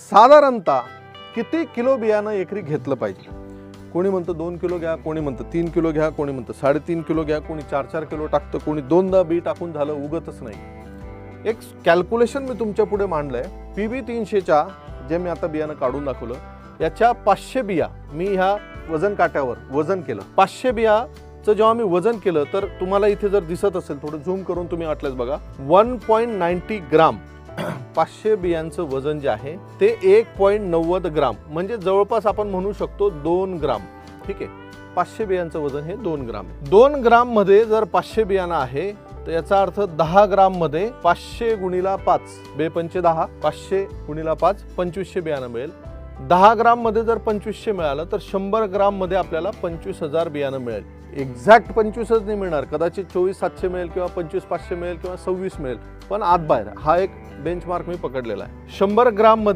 साधारणतः किती किलो बियाणं एकरी घेतलं पाहिजे? कोणी म्हणतं दोन किलो घ्या कोणी म्हणतं तीन किलो घ्या कोणी म्हणतं साडेतीन किलो घ्या कोणी चार चार किलो टाकतं कोणी दोनदा बी टाकून झालं उगतच नाही. एक कॅल्क्युलेशन मी तुमच्यापुढे मांडलं आहे पी बी तीनशेच्या जे मी आता बियाणं काढून दाखवलं याच्या पाचशे बिया मी ह्या वजन काट्यावर वजन केलं. पाचशे बियाचं जेव्हा मी वजन केलं तर तुम्हाला इथे जर दिसत असेल थोडं झूम करून तुम्ही वाटल्यास बघा. वन पॉईंट नाईन्टी ग्राम पाचशे बियांचं वजन जे आहे ते एक पॉईंट नव्वद ग्राम म्हणजे जवळपास आपण म्हणू शकतो दोन ग्राम. ठीक आहे? पाचशे बियांचं वजन हे दोन ग्राम आहे. दोन ग्राममध्ये जर पाचशे बियाणं आहे तर याचा अर्थ दहा ग्राममध्ये पाचशे गुणीला पाच बेपंचे दहा पाचशे गुणीला पाच पंचवीसशे बियाणं मिळेल. दहा ग्राममध्ये जर पंचवीसशे मिळालं तर शंभर ग्राममध्ये आपल्याला पंचवीस हजार बियाणं मिळेल. एक्झॅक्ट पंचवीसच नाही मिळणार. कदाचित चोवीस सातशे मिळेल किंवा पंचवीस पाचशे मिळेल किंवा सव्वीस मिळेल. पण आत बाहेर हा एक बेंचमार्क मी पकडलेला आहे. शंभर ग्राममध्ये